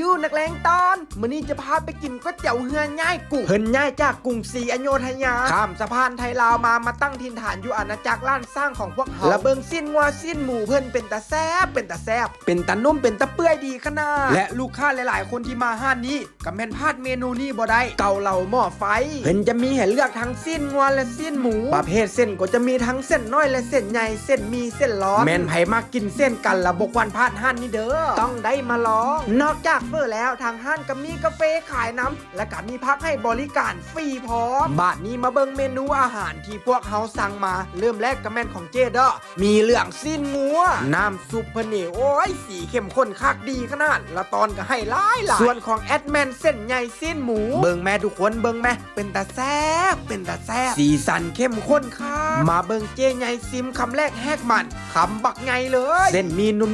ยูนักเลงตอนมื้อนี้จะพาไปกินก๋วยเตี๋ยวเฮือง่ายกุ้งเพิ่นง่ายจากกรุงศรีอโยธยาข้ามสะพานไทยลาวมามาตั้งถิ่นฐานอยู่อาณาจักรล้านสร้างของพวกเฮาและเบิ่งสิ้นงัวสิ้นหมูเพิ่นเป็นตาแซบเป็นตาแซบเป็นตานุ่มเป็นตาเปื่อยดีขนาดและลูกค้าหลาย ๆ คนที่มาห้านนี้ก็แม่นพลาดเมนูนี้บ่ได้เกาเหลาหม้อไฟเพิ่นจะมีให้เลือกทั้งสิ้นงัวและสิ้นหมู ประเภทเส้นก็จะมีทั้งเส้นน้อยและเส้นใหญ่เส้นมีเส้นร้อนแม่นไผมากกินเส้นกันละบกวันพลาดห้านนี้เด้อต้องได้มาลอง นอกจากเฟอร์แล้วทางห้านก็มีกาแฟขายน้ำและก็มีพักให้บริการฟรีพร้อมบาทนี้มาเบิ่งเมนูอาหารที่พวกเฮาสั่งมา เริ่มแรกก็แม่นของเจด้อมีเหลืองสิ้นงัวน้ำซุปเพนนี่โอ้ยสีเข้มข้นคักดีขนาดละตอนก็ให้หลายหลายส่วนของแอดแมนเส้นใหญ่สิ้นหมู เบิ่งแม่ทุกคนเบิ่งแม่เป็นตาแซ่บเป็นตาแซ่บสีสันเข้มข้นค่ะมาเบิ่งเจใหญ่ซิมคำแรกแหกมันคำบักไงเลย เส้นมีนุ่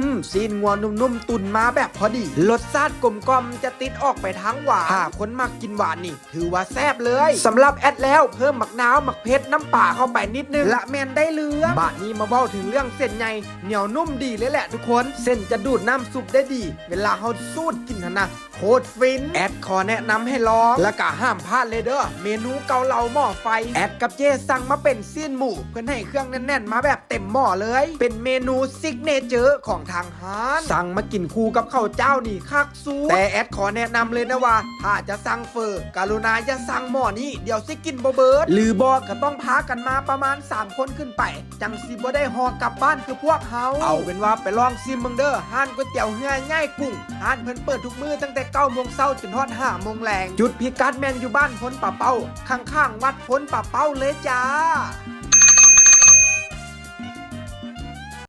มๆซีนงัวนุ่มๆตุนมาแบบพอดีรสชาติกลมกล่อมจะติดออกไปทั้งหวานถ้าคนมักกินหวานนี่ ถือว่าแซ่บเลยสำหรับแอดแล้วเพิ่มหมักนาวหมักเพชรน้ำป่าเข้าไปนิดนึงละแมนได้เรื่องบาทนี้มาเบ้าถึงเรื่องเส้นใหญ่เหนียวนุ่มดีเลยแหละทุกคน เส้นจะดูดน้ำซุปได้ดี เวลาเขาสูดกินนะนะโคตรฟิน แอดขอแนะนำให้ลองและก็ห้ามพลาดเลยเด้อเมนูเกาเหลาหม้อไฟ แอดกับเจสั่งมาเป็นซีนหมูเพื่อนให้เครื่องแน่นๆ มาแบบเต็มหม้อเลย เป็นเมนูซิกเนเจอร์ของทางร้านสั่งมากินคู่กับข้าวเจ้านี่คักซูแต่แอดขอแนะนำเลยนะว่า ถ้าจะสั่งเฟอร์การุณาอย่าสั่งหม้อนี้เดี๋ยวสิกินบ่เบิดหรือบอกก็ต้องพากันมาประมาณ 3 คนขึ้นไป จังสิบ่ได้หอกลับบ้านคือพวกเฮาเอาเป็นว่าไปลองซิมเบิงเด้อห้านก๋วยเตี๋ยวเฮือง่ายกุ้งห้านเพิ่นเปิดทุกมื้อตั้งแต่9โมงเช้าจนฮอด5โมงแรงจุดพิกัดแมนอยู่บ้านพ้นป่าเป้าข้างๆวัดพ้นป่าเป้าเลยจ้า